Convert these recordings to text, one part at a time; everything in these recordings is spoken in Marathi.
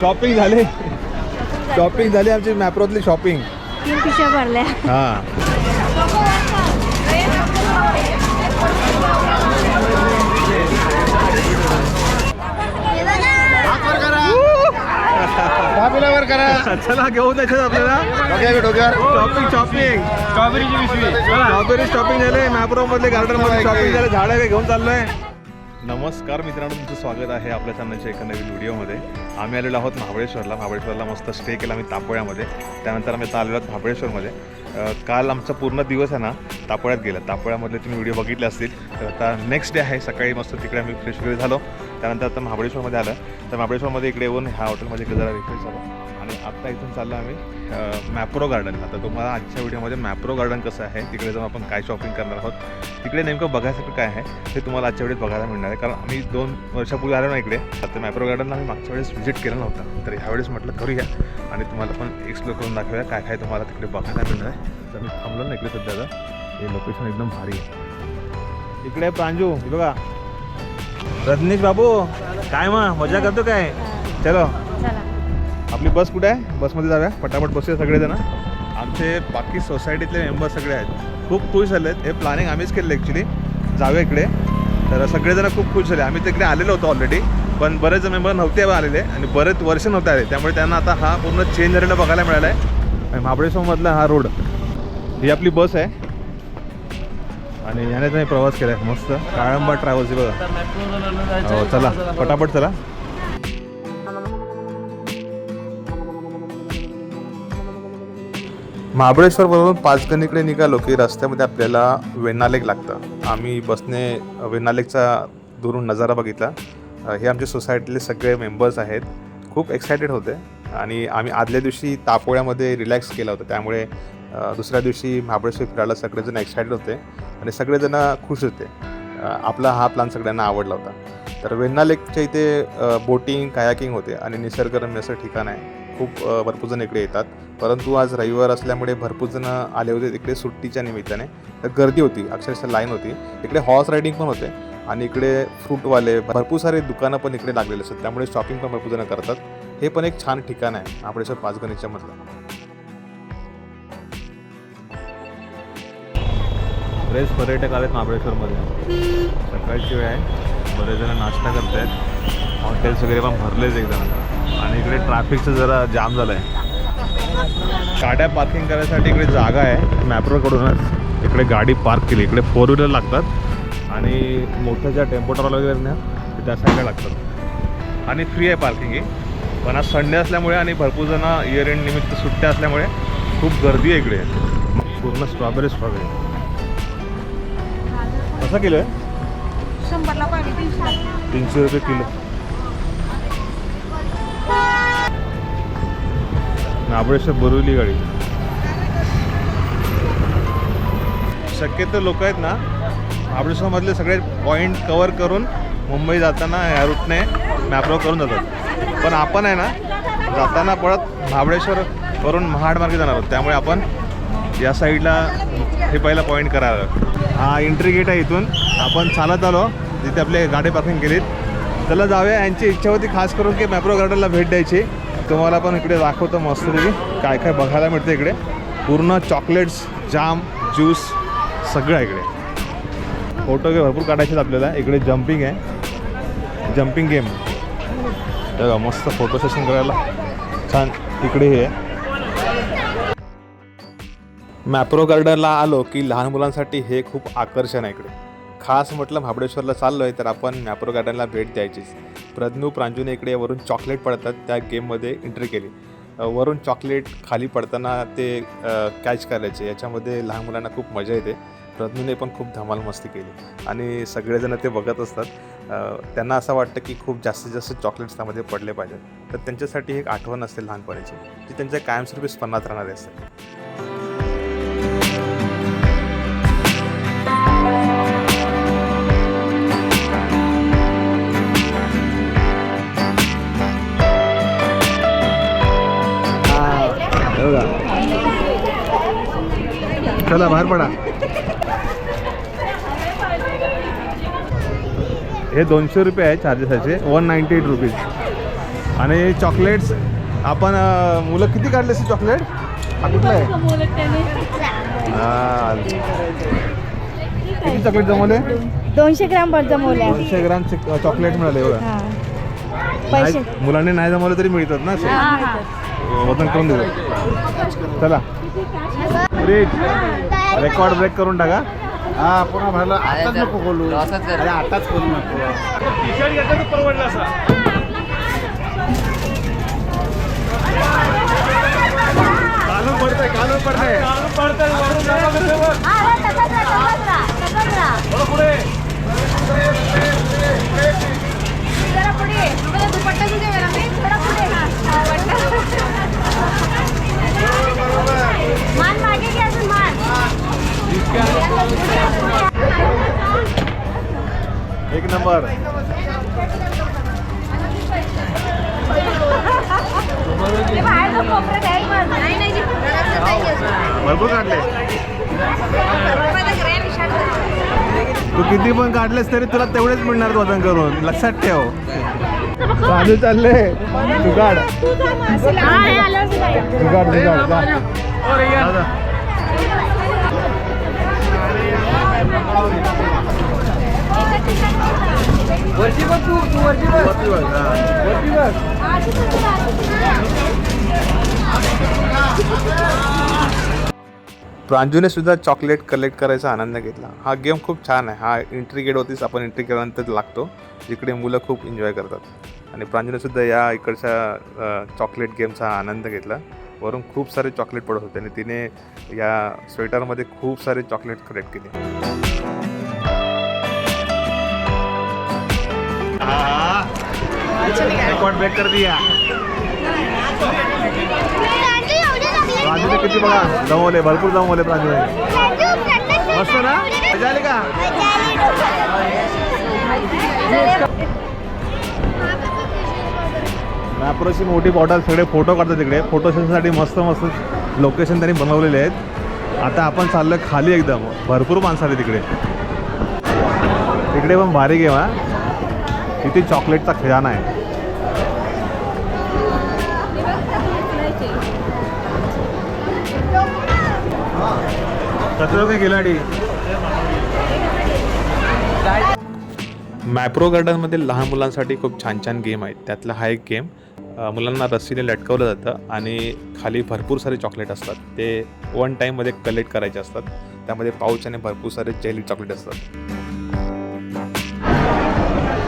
शॉपिंग झाली. शॉपिंग झाली आमची मॅप्रोतली शॉपिंग तीन पिशव्या भरल्या. हा. चला घेऊन जायचं आपल्याला. शॉपिंग शॉपिंग स्ट्रॉबेरीची पिशवी. स्ट्रॉबेरी शॉपिंग झाले मॅप्रो मधले गार्डनमध्ये शॉपिंग झाले झाडं काय घेऊन चाललोय. नमस्कार मित्रांनो तुमचं स्वागत आहे आपल्या चॅनलच्या एका नवीन व्हिडिओमध्ये. आम्ही आलेलो आहोत महाबळेश्वरला. महाबळेश्वरला मस्त स्टे केला आम्ही तापोळ्यामध्ये. त्यानंतर आम्ही आता आलेलो आहोत महाबळेश्वरमध्ये. काल आमचा पूर्ण दिवस आहे ना तापोळ्यात गेला. तापोळ्यामधले तुम्ही व्हिडिओ बघितले असतील तर आता नेक्स्ट डे आहे. सकाळी मस्त तिकडे आम्ही फ्रेश वगैरे झालो. त्यानंतर आता महाबळेश्वरमध्ये आलं. तर महाबळेश्वरमध्ये इकडे येऊन ह्या हॉटेलमध्ये इकडे जरा रिफ्रेश झालो. आणि आता इथून चाललो आम्ही मॅप्रो गार्डनला तर तुम्हाला आजच्या व्हिडिओमध्ये मॅप्रो गार्डन कसं आहे तिकडे जाऊन आपण काय शॉपिंग करणार आहोत तिकडे नेमकं बघायसाठी काय आहे हे तुम्हाला आजच्या वेळेस बघायला मिळणार आहे. कारण आम्ही दोन वर्षापूर्वी आलो ना इकडे तर मॅप्रो गार्डनला आम्ही मागच्या वेळेस व्हिजिट केलं नव्हतं. तर ह्यावेळेस म्हटलं करूया आणि तुम्हाला पण एक्सप्लोर करून दाखवूया काय काय तुम्हाला तिकडे बघायला मिळणार आहे. तर मी थांबलो ना इकडे सध्याचं हे लोकेशन एकदम भारी आहे. इकडे आहे प्रांजू बघा. रजनीश बाबू काय मग मजा करतो काय? चलो. चला. आपली बस कुठे आहे? बसमध्ये जाऊया. पटापट बसूया सगळेजण. आमचे बाकी सोसायटीतले मेंबर सगळे आहेत. खूप खुश झाले आहेत हे प्लॅनिंग आम्हीच केलं ॲक्च्युली जाऊया इकडे. तर सगळेजण खूप खुश झाले. आम्ही तिकडे आलेलो होतो ऑलरेडी पण बरेच मेंबर नव्हते आलेले आणि बरेच वर्ष नव्हते आले. त्यामुळे त्यांना आता हा पूर्ण चेंज झालेला बघायला मिळाला आहे महाबळेश्वरमधला हा रोड ही आपली बस आहे. आणि याने तुम्ही प्रवास केला आहे मस्त. काळंबा ट्रॅव्हल्स बघा. हो चला. पटापट चला. महाबळेश्वर बरोबर पाचगणीकडे निघालो की रस्त्यामध्ये आपल्याला वेण्णालेक लागतं. आम्ही बसने वेण्णालेकचा दुरून नजारा बघितला. हे आमच्या सोसायटीतले सगळे मेंबर्स आहेत. खूप एक्सायटेड होते आणि आम्ही आदल्या दिवशी तापोळ्यामध्ये रिलॅक्स केलं होतं. त्यामुळे दुसऱ्या दिवशी महाबळेश्वर फिरायला सगळेजण एक्सायटेड होते आणि सगळेजण खुश होते. आपला हा प्लॅन सगळ्यांना आवडला होता. तर वेण्णा लेकच्या इथे बोटिंग कायाकिंग होते आणि निसर्गरम्य असं ठिकाण आहे. खूप भरपूर जण इकडे येतात. परंतु आज रविवार असल्यामुळे भरपूर जण आले होते इकडे सुट्टीच्या निमित्ताने. तर गर्दी होती अक्षरशः लाईन होती. इकडे हॉर्स रायडिंग पण होते आणि इकडे फ्रूटवाले भरपूर सारे दुकानं पण इकडे लागलेले असतात. त्यामुळे शॉपिंग पण भरपूर जण करतात. हे पण एक छान ठिकाण आहे महाबळेश्वर पाचगणीच्या मधलं. बरेच पर्यटक आलेत महाबळेश्वरमध्ये. सकाळची वेळ आहे. बरेच जण नाश्ता करत आहेत हॉटेल्स वगैरे पण भरलेच एकदम. आणि इकडे ट्रॅफिकचं जरा जाम झालं आहे गाड्या पार्किंग करायसाठी इकडे जागा आहे मॅप्रोकडूनच इकडे गाडी पार्क केली इकडे फोर व्हीलर लागतात. आणि मोठ्या ज्या टेम्पो ट्रॉल वगैरे ना ते त्या साईडला लागतात. आणि फ्री आहे पार्किंग ही. पण आज संडे असल्यामुळे आणि भरपूर जण इयर एंड निमित्त सुट्ट्या असल्यामुळे खूप गर्दी आहे इकडे. पूर्ण स्ट्रॉबेरी स्ट्रॉबेरी कसा किलो आहे? तीनशे रुपये किलो. महाबळेश्वर बोरिवली गाडी. शक्यतो लोक आहेत ना महाबळेश्वरमधले सगळे पॉईंट कवर करून मुंबई जाताना या रूटने मॅप्रो करून जातात. पण आपण आहे ना जाताना परत महाबळेश्वर करून महाड मार्गे जाणार आहोत. त्यामुळे आपण या साईडला हे पहिला पॉईंट करायला हा एंट्री गेट आहे इथून. आपण चालत आलो जिथे आपले गाडी पार्किंग केलीत. त्याला जाऊया. यांची इच्छा होती खास करून की मॅप्रो गार्डनला भेट द्यायची. तुम्हाला पण इकडे दाखवतो मस्तपैकी काय काय बघायला मिळतं इकडे. पूर्ण चॉकलेट्स जाम ज्यूस सगळं आहे इकडे. फोटो घे भरपूर काढायचे आहेत आपल्याला. इकडे जम्पिंग आहे. जम्पिंग गेम बघा मस्त फोटो सेशन करायला. छान. इकडे हे. मॅप्रो गार्डनला आलो की लहान मुलांसाठी हे खूप आकर्षण आहे इकडे. खास म्हटलं महाबळेश्वरला चाललो आहे तर आपण मॅप्रो गार्डनला भेट द्यायचीच. प्रज्ञू प्रांजूने इकडे वरून चॉकलेट पडतात त्या गेममध्ये एंट्री केली. वरून चॉकलेट खाली पडताना ते कॅच करायचे. याच्यामध्ये लहान मुलांना खूप मजा येते. प्रज्ञूने पण खूप धमाल मस्ती केली. आणि सगळेजण ते बघत असतात. त्यांना असं वाटतं की खूप जास्तीत जास्त चॉकलेट्स त्यामध्ये पडले पाहिजेत. तर त्यांच्यासाठी एक आठवण असते लहानपणीची जी त्यांच्या कायमस्वरूपी स्पन्नात राहणारी असते. चला बाहेर पडा. हे दोनशे रुपये आहे चार्जेस ह्याचे वन नाईन्टी एट रुपीज आणि चॉकलेट्स आपण मुलं किती काढले असते चॉकलेट हा कुठला आहे. किती चॉकलेट जमवले? दोनशे ग्राम वर जमवल्या दोनशे ग्राम चॉकलेट मिळाले बघा हा. पैसे. नाही- मुलांनी नाही जमवलं तरी मिळतात ना असे. हा, हा. वजन करून देतो चला. रेकॉर्ड ब्रेक करून टाका. हा पुन्हा भरलं आताच नको बोलू. अरे आताच बोलू नको. टी शर्ट घेतलं तर परवडलं असा. पडतंय पडतंय. पुढे. मान मागे घ्या अजून मान एक नंबर ते बाहेर तो कोपऱ्यात आहे पण. नाही, नाही, जी घरातलं पाहिजे अजून. भरपूर काढले. तू किती पण काढलेस तरी तुला तेवढेच मिळणार वजन करून. लक्षात ठेव. चालू चालले. तू काढ हा, हे आल्यावर दिला. तू काढ तू काढ जा. जा. वरती बघ. प्रांजूने सुद्धा चॉकलेट कलेक्ट करायचा आनंद घेतला हा गेम खूप छान आहे हा एंट्री गेट होतीच आपण एंट्री केल्यानंतर लागतो जिकडे मुलं खूप एन्जॉय करतात आणि प्रांजूने सुद्धा या इकडच्या चॉकलेट गेमचा आनंद घेतला वरून खूप सारे चॉकलेट पडत होते आणि तिने या स्वेटरमध्ये खूप सारे चॉकलेट कलेक्ट केले रेकॉर्ड ब्रेक कर दिया. प्रांजूने किती बघा? जमवले भरपूर जमवले प्रांजूने मस्त ना? मजा आली का? मॅप्रोची मोठी बॉटल सगळे फोटो काढतात तिकडे. फोटो सेशनसाठी मस्त मस्त लोकेशन त्यांनी बनवलेले आहेत. आता आपण चाललो खाली एकदम. भरपूर माणसं आले तिकडे. तिकडे पण भारी गेम हा. तिथे चॉकलेटचा खजाना आहे. कचरो काही मॅप्रो गार्डनमध्ये लहान मुलांसाठी खूप छान छान गेम आहेत. त्यातला हा एक गेम मुलांना रस्सीने लटकवलं जातं आणि खाली भरपूर सारे चॉकलेट असतात. ते वन टाईममध्ये कलेक्ट करायचे असतात. त्यामध्ये पाऊच आणि भरपूर सारे जेली चॉकलेट असतात.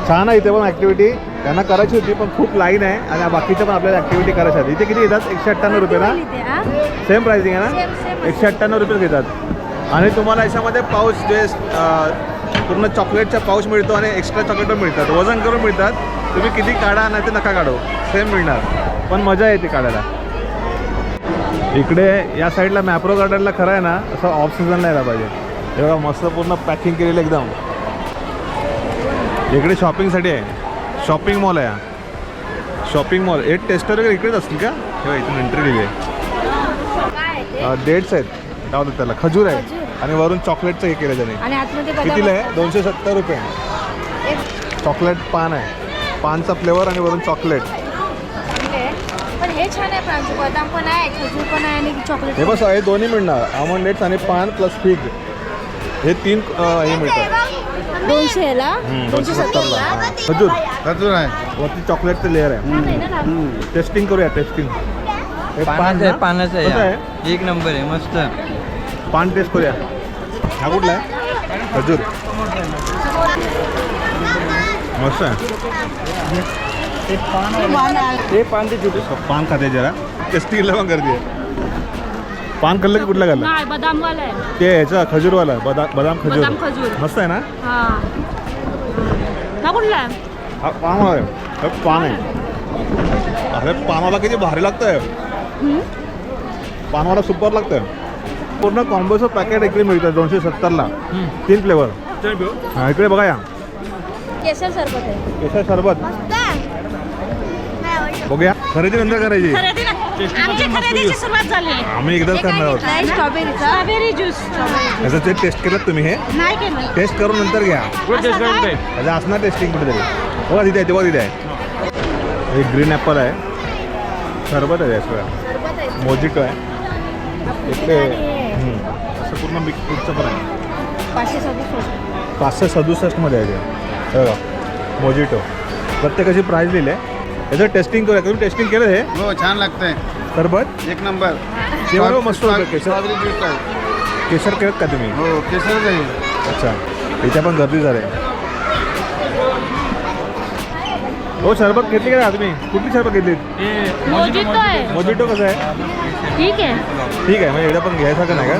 छान आहे इथे पण ॲक्टिव्हिटी त्यांना करायची होती पण खूप लाईन आहे. आणि बाकीच्या पण आपल्याला ॲक्टिव्हिटी करायची होती इथे किती येतात एकशे अठ्ठ्याण्णव रुपये ना? सेम प्राइसिंग आहे ना. एकशे अठ्ठ्याण्णव रुपये घेतात. आणि तुम्हाला याच्यामध्ये पाऊच जे पूर्ण चॉकलेटचा पाऊच मिळतो आणि एक्स्ट्रा चॉकलेट पण मिळतात. वजन करून मिळतात. तुम्ही किती काढा नाही ते नका काढू. सेम मिळणार. पण मजा येते काढायला. इकडे या साईडला मॅप्रो गार्डनला खरं आहे ना असं ऑफ सीझनला यायला पाहिजे. बघा मस्त पूर्ण पॅकिंग केलेलं एकदम. इकडे शॉपिंगसाठी आहे. शॉपिंग मॉल आहे हा. शॉपिंग मॉल एक टेस्टर वगैरे इकडेच असतील का? हे बघा, इथून एंट्री दिली आहे डेट्स आहेत. काय बोलतात त्याला. खजूर आहे. आणि वरून चॉकलेटचं हे केलं त्याने. कितीला आहे. दोनशे सत्तर रुपये. एक. चॉकलेट पान आहे. पानचा फ्लेवर आणि वरून चॉकलेट. पण हे छान आहे प्रांजू. बदाम पण आहे खजूर पण आहे आणि चॉकलेट हे बस हे दोन्ही मिळणार. आमंड डेट्स आणि पान प्लस फिग हे तीन हे मिळतात. दोनशे ला? हम्म, दोनशे सत्तरला हा. खजूर खजूर आहे. वरती चॉकलेटचं लेअर आहे. टेस्टिंग करूया टेस्टिंग हे पान पानाचं? आहे. पानाचं आहे. एक नंबर आहे मस्त. पान टेस्ट करूया. हा कुठला आहे? खजूर. मस्त आहे. ते पान ते छोटे पान खाते जरा. टेस्टिंगला पण गर्दी आहे. पान खाल्लं की कुठलं खाल्लं? नाही बदामवाला आहे. ते ह्याचं खजूरवाला बदाम बदाम खजूर. बदाम खजूर. मस्त आहे ना? हा. हा कुठला आहे? हा पान आहे. हे पान आहे. अरे पानाला किती भारी लागतंय. पानवाला सुपर लागतंय. पूर्ण कॉम्बोचं पॅकेट इकडे मिळतं दोनशे सत्तरला. तीन फ्लेवर हा इकडे बघा या. केसर सरबत आहे. केशर सरबत. बघूया. खरेदी नंतर करायची. खरेदी आमची खरेदीची सुरुवात झाली आम्ही एकदाच करणार आहोत. स्ट्रॉबेरीचा स्ट्रॉबेरी ज्यूस याचं ते टेस्ट केलं तुम्ही हे? नाही केलं. टेस्ट करून नंतर घ्या. काय? त्याचं असणार टेस्टिंग कुठेतरी. बघा तिथे आहे ते बघा तिथे आहे. हे ग्रीन ॲपल आहे. सरबत आहे सगळं सरबत आहे. मोजिटो आहे. इकडे हे. असं पूर्ण मिक्स फ्रूटचं पण आहे. पाचशे सदुसष्ट. पाचशे सदुसष्टमध्ये आहे ते. हे बघा. मोजिटो प्रत्येकाची प्राईज लिहिली आहे. याचं टेस्टिंग करूया. तुम्ही टेस्टिंग केलं हे? हो छान लागतंय. सरबत? एक नंबर. बरोबर मस्त होतं केशर. स्ट्रॉबेरी ज्यूस आहे. केशर केलं का तुम्ही? हो केसरच आहे अच्छा. इथे पण गर्दी झाली. हो सरबत घेतली का तुम्ही? कुठली सरबत घेतली मोजितो आहे. मोजिटो. कसं आहे? ठीक आहे. ठीक आहे म्हणजे एकदा पण घ्यायसारखं नाही का?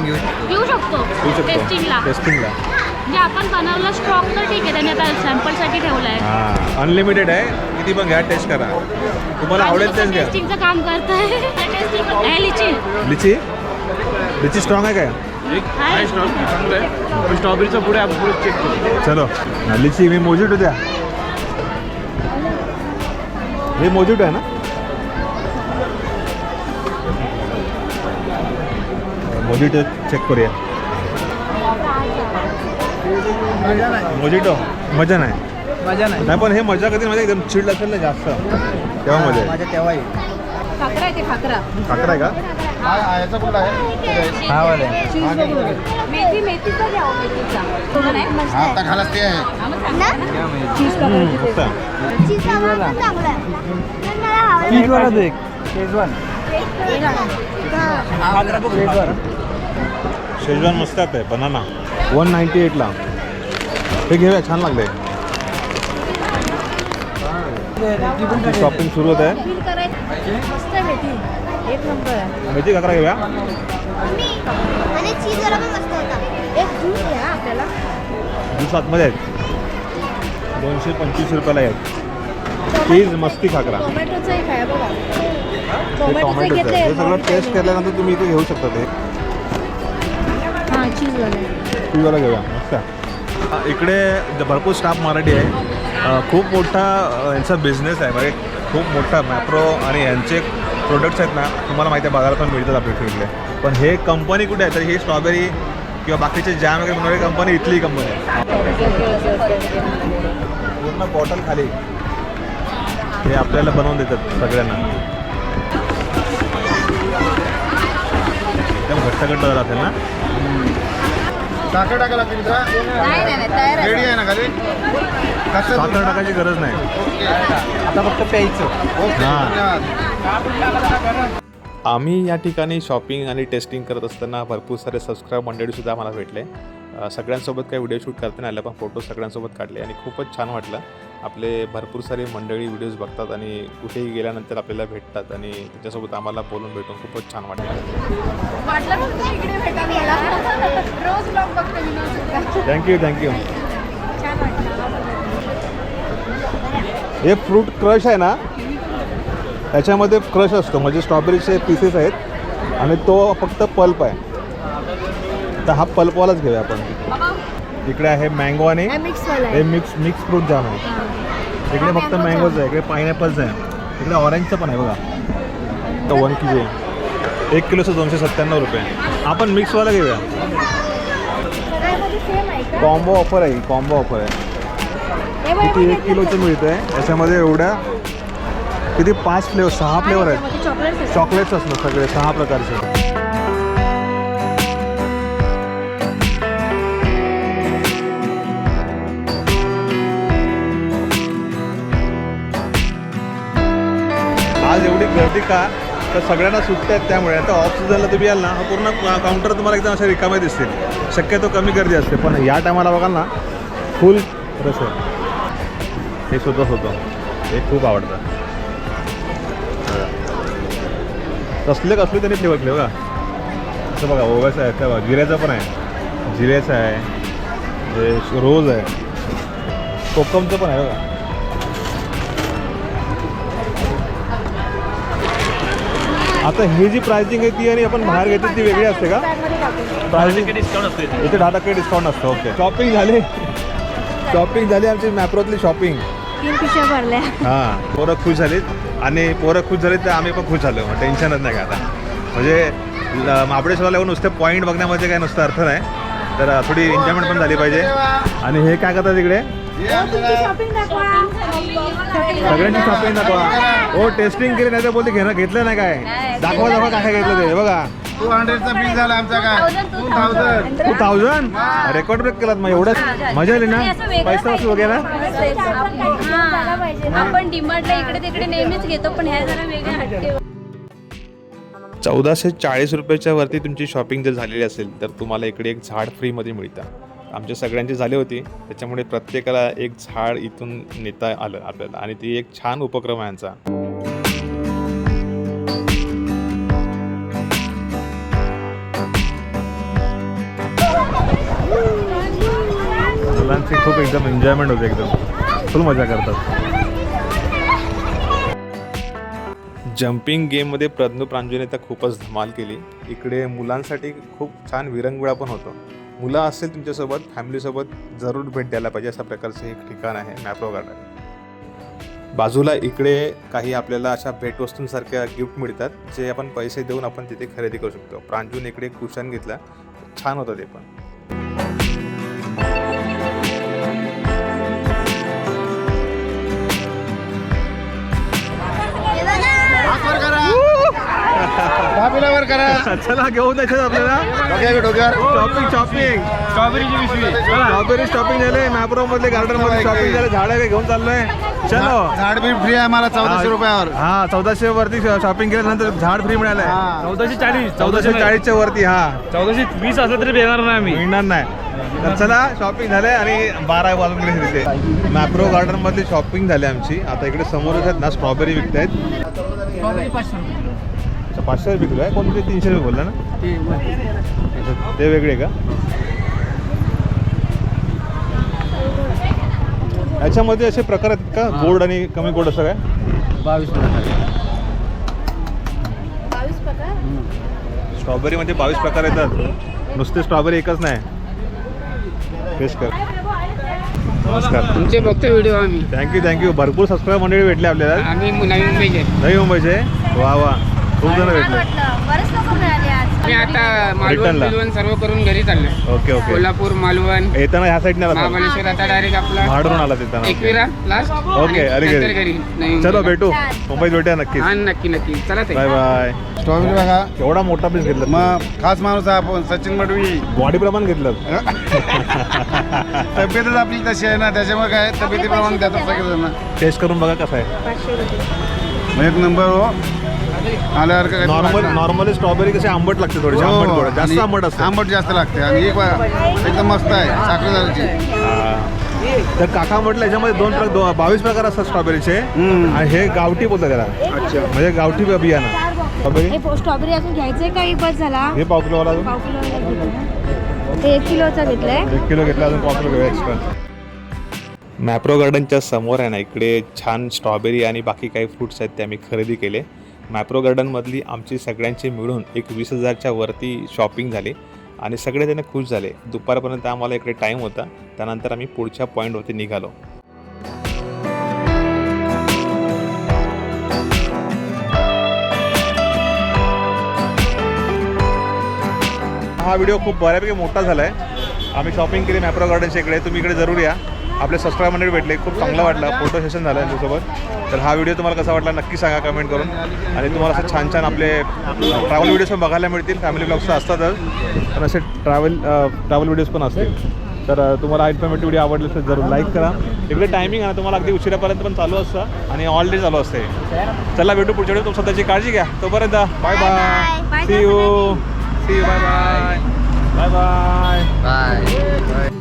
घेऊ शकतो. घेऊ शकतो. टेस्टिंगला टेस्टिंगला म्हणजे आपण बनवलं स्ट्रॉंग तर ठीक आहे त्याने आता सॅम्पलसाठी ठेवलं आहे हां अनलिमिटेड आहे. किती पण घ्या टेस्ट करा. तुम्हाला आवडेल तेच घ्या. टेस्टिंगचं काम करतोय. टेस्टिंग आहे लिची. लिची? लिची स्ट्रॉंग आहे काय? आहे. स्ट्रॉबेरीचा पुढे आपण पुढे चेक करू. चलो. हा, लिची मी मोजिटो द्या. हे मोजिटो आहे ना? मोजिटो चेक करूया. मोजिटो मजा नाही. मजा नाही. नाही पण हे मजा कधी म्हणजे एकदम चिड असेल ना जास्त. तेव्हा मजा आहे. माझ्या तेव्हा खाकरा आहे ते खाकरा. काकडा आहे का? याचा कुठला आहे? हा वाले. चीज बघू. मेथी मेथीचा घ्या हो, मेथीचा. तो नाही? मस्त हा आहे. आता खालास ते. आहे चीज हम्म, टाकायची मस्त. ते. आहे. चीजवाला देख शेजवान. हे घाला. शेजवान. मस्त आहे बनाना वन नाईन्टी एटला. हे घेऊया छान लागले. शॉपिंग सुरू होत आहे. मेथी. एक नंबर आहे. मेथी काकडा घेऊया? आणि चीज वाला पण मस्त होता. एक ज्यूस आतमध्ये आहेत. दोनशे पंचवीस रुपयाला आहेत. चीज मस्ती खाकरा. टोमॅटोचं आहे हे सगळं टेस्ट केल्यानंतर तुम्ही इथे घेऊ शकता ते. हां चीज वाला. चीजवाला घेऊया. मस्त. इकडे भरपूर स्टाफ मराठी आहे. खूप मोठा यांचा बिझनेस आहे. म्हणजे खूप मोठा मॅप्रो आणि यांचे प्रोडक्ट्स आहेत ना तुम्हाला माहिती आहे बाजारात पण मिळतात आपल्या इथले पण हे कंपनी कुठे आहे? तर ही स्ट्रॉबेरी किंवा बाकीचे जॅम वगैरे बनवणारी कंपनी इथली कंपनी आहे. पूर्ण बॉटल खाली. हे आपल्याला बनवून देतात सगळ्यांना. एकदम घट्ट घट्ट झाला असेल ना? साखर टाकायला लागते मित्रा नाही नाही नाही तयार आहे. रेडी आहे ना खाली? कसं साखर टाकायची गरज नाही. ओके. आता फक्त प्यायचं. ओके हा. धन्यवाद. आम्ही या ठिकाणी शॉपिंग आणि टेस्टिंग करत असताना भरपूर सारे सबस्क्राईब मंडळीसुद्धा मला भेटले. अ, सगळ्यांसोबत काही व्हिडिओ शूट करता नाही आलं पण फोटो सगळ्यांसोबत काढले आणि खूपच छान वाटलं. आपले भरपूर सारे मंडळी व्हिडिओज बघतात आणि कुठेही गेल्यानंतर आपल्याला भेटतात आणि त्याच्यासोबत आम्हाला बोलून भेटून खूपच छान वाटलं. थँक्यू थँक्यू हे फ्रूट क्रश आहे ना त्याच्यामध्ये क्रश असतो. म्हणजे स्ट्रॉबेरीचे पीसेस आहेत आणि तो फक्त पल्प आहे. तर हा पल्पवालाच घेऊया आपण. इकडे आहे मँगो आणि हे मिक्स आहे. मिक्स मिक्स फ्रूट जाम आहे. इकडे फक्त मँगोज. आहे इकडे पायनॅपल्स आहे. इकडे ऑरेंजचं पण आहे बघा. तर वन के जी एक किलोचं दोनशे सत्त्याण्णव रुपये. आपण मिक्सवाला घेऊया. आहे कॉम्बो ऑफर आहे कॉम्बो ऑफर आहे. किती एक किलोचं मिळतं? आहे याच्यामध्ये एवढ्या किती? पाच फ्लेवर सहा फ्लेवर आहेत. याच्यामध्ये चॉकलेट्स आहेत. चॉकलेट्स असणार सगळे सहा प्रकारचे. आज एवढी गर्दी का? तर सगळ्यांना सुट्ट्या आहेत त्यामुळे. आता ऑफ सीझनला तुम्ही याल ना हा पूर्ण काउंटर तुम्हाला एकदम असे रिकामे दिसतील. शक्यतो कमी गर्दी असते पण या टायमाला बघाल ना फुल रस आहे. हे सुद्धा होतं. हे खूप आवडतं. कसले कसले त्यांनी फ्लेवर केले बघा असं बघा ओव्याचं आहे त्या बघा जिऱ्याचं पण आहे. जिऱ्याचं आहे रोज आहे. कोकमचं पण आहे बघा. आता ही जी प्राइसिंग आहे ती आणि आपण बाहेर घेतो ती वेगळी असते का. प्राइसिंग डिस्काउंट असते इथे दहा टक्के डिस्काउंट असतं ओके शॉपिंग झाली. शॉपिंग झाली आमची मॅप्रोतली शॉपिंग तीन पिशव्या भरल्या. हां पोरं खुश झालीत. आणि पोरं खुश झालीत तर आम्ही पण खुश झालो. मग टेन्शनच नाही का आता? म्हणजे महाबळेश्वरला येऊन नुसते पॉईंट बघण्यामध्ये काय नुसतं अर्थ नाही. तर थोडी एन्जॉयमेंट पण झाली पाहिजे. आणि हे काय करतात दाखवा सगळ्यांची शॉपिंग दाखवा. हो टेस्टिंग केली नाही तर बोलते घेणं घेतलं नाही काय? दाखवा दाखवा काय काय घेतलं ते बघा. टू हंड्रेडचा बिल झाला आमचा काय? Two thousand two thousand record break केलात मग एवढं मजा आली ना? पैसा वगैरे? आपण डिमांडला इकडे तिकडे नेहमीच घेतो पण ह्या जरा वेगळ्या हटके चौदाशे चाळीस रुपयाच्या वरती तुमची शॉपिंग जर झालेली असेल तर तुम्हाला इकडे एक झाड फ्रीमध्ये मिळतं. आमच्या सगळ्यांची झाली होती. त्याच्यामुळे प्रत्येकाला एक झाड इथून नेता आलं आपल्याला आणि ती एक छान उपक्रम आहे यांचा मुलांची खूप एकदम एन्जॉयमेंट होते एकदम. फुल मजा करतात. जम्पिंग गेममध्ये प्रज्ञू प्रांजूने तर खूपच धमाल केली. इकडे मुलांसाठी खूप छान विरंगुळा पण होतो. मुलं असेल तुमच्यासोबत फॅमिलीसोबत जरूर भेट द्यायला पाहिजे अशा प्रकारचं एक ठिकाण आहे मॅप्रो गार्डन. बाजूला इकडे काही आपल्याला अशा भेटवस्तूंसारख्या गिफ्ट मिळतात जे आपण पैसे देऊन आपण तिथे खरेदी करू शकतो. प्रांजून इकडे कुशन घेतला. छान होतं ते पण. वर करा. चला घेऊन जायचं आपल्याला. शॉपिंग शॉपिंग स्ट्रॉबेरीची पिशवी स्ट्रॉबेरी शॉपिंग झाले मॅप्रो मध्ये गार्डनमध्ये शॉपिंग झाले झाड घेऊन चाललोय. चलो. झाड बी फ्री आहे मला चौदाशे रुपयावर. हा चौदाशे वरती शॉपिंग केल्यानंतर झाड फ्री मिळालंय. हा. चौदाशे चाळीस चौदाशे चाळीसच्या वरती हा. चौदाशे वीस असलं तरी देणार नाही आम्ही. मिळणार नाही. तर चला शॉपिंग झाले आणि बारा वाजून गेले तिथे. मॅप्रो गार्डन मधली शॉपिंग झाली आमची. आता इकडे समोरच आहेत ना स्ट्रॉबेरी विकतायत. अच्छा, पाचशे रुपये किलो आहे? कोणते तीनशे रुपये बोलला ना? अच्छा, ते वेगळे का? याच्यामध्ये असे प्रकार आहेत का? गोड आणि कमी गोड असं काय? बावीस बावीस प्रकार? स्ट्रॉबेरीमध्ये बावीस प्रकार येतात. नुसते स्ट्रॉबेरी एकच नाही. टेस्ट कर. नमस्कार. तुमचे बघतो व्हिडिओ आम्ही. थँक्यू थँक्यू भरपूर सबस्क्राईब मंडळी भेटले आपल्याला. आम्ही नवीन मुंबईचे. नवी मुंबईचे. वा वा. खूप जण भेटले. वाटलं. बरेच लोक मिळाले आज. मी आता मालवण. बिलवण सर्व करून घरी चाललोय. Okay okay. कोल्हापूर मालवण. येताना ह्या साईडने आला महाबळेश्वर आता डायरेक्ट आपला भाडून आला तिथं. एकविरा लास्ट ओके अरे घरी. चलो. भेटू. मुंबईत भेटूया नक्कीच. हा नक्की नक्की. चला ते बाय बाय स्ट्रॉबेरी बघा. एवढा मोठा पीस घेतला मग खास माणूस आहे आपण सचिन मडवी बॉडी प्रमाण घेतलं. तब्येतच आपली तशी आहे ना त्याच्यामुळे काय तब्येतीप्रमाणे देतात सगळेजण. टेस्ट करून बघा कसं आहे. मग एक नंबर हो. आल्यावर काय नॉर्मल नॉर्मली स्ट्रॉबेरी कशी आंबट लागते थोडीशी हो, आंबट जास्त आंबट असते. आंबट जास्त लागते. आणि एक एकदम मस्त आहे साखर झाल्याची हा. तर काका म्हटलं याच्यामध्ये दोन प्रकार बावीस प्रकार असतात स्ट्रॉबेरीचे. आणि हे गावठी बोलतात त्याला. म्हणजे गावठी बियाणं. स्ट्रॉबेरी हे स्ट्रॉबेरी अजून घ्यायचंय का? एक बस झाला. हे पाव किलो ते एक किलोचा घेतलाय. एक किलो घेतला अजून पाव किलो घेऊया एक्स्ट्रा मॅप्रो गार्डनच्या समोर आहे ना इकडे छान स्ट्रॉबेरी आणि बाकी काही फ्रुट्स आहेत ते आम्ही खरेदी केले. मॅप्रो गार्डनमधली आमची सगळ्यांची मिळून एक वीस हजारच्या वरती शॉपिंग झाली आणि सगळे त्यांना खुश झाले. दुपारपर्यंत आम्हाला इकडे टाईम होता. त्यानंतर आम्ही पुढच्या पॉईंटवरती निघालो. हा व्हिडिओ खूप बऱ्यापैकी मोठा झाला आहे आम्ही शॉपिंग केली मॅप्रो गार्डनच्या इकडे. तुम्ही इकडे जरूर या. आपले सबस्क्राईब मंडळी भेटले. खूप चांगलं वाटलं. फोटो सेशन झालं त्यांच्यासोबत तर हा व्हिडिओ तुम्हाला कसा वाटला नक्की सांगा कमेंट करून. आणि तुम्हाला असं छान छान आपले ट्रॅव्हल व्हिडिओज पण बघायला मिळतील. फॅमिली ब्लॉग्स तर असतातच. पण असे ट्रॅव्हल ट्रॅव्हल व्हिडिओज पण असतील. तर तुम्हाला इन्फॉर्मेटिव्ह व्हिडिओ आवडले तर जरूर लाईक करा. इकडे टायमिंग आहे ना तुम्हाला अगदी उशिरापर्यंत पण चालू असतं. आणि ऑल डे चालू असते. चला भेटू पुढच्या व्हिडिओ तुम स्वतःची काळजी घ्या. तोपर्यंत bye bye. See you see you bye bye bye bye bye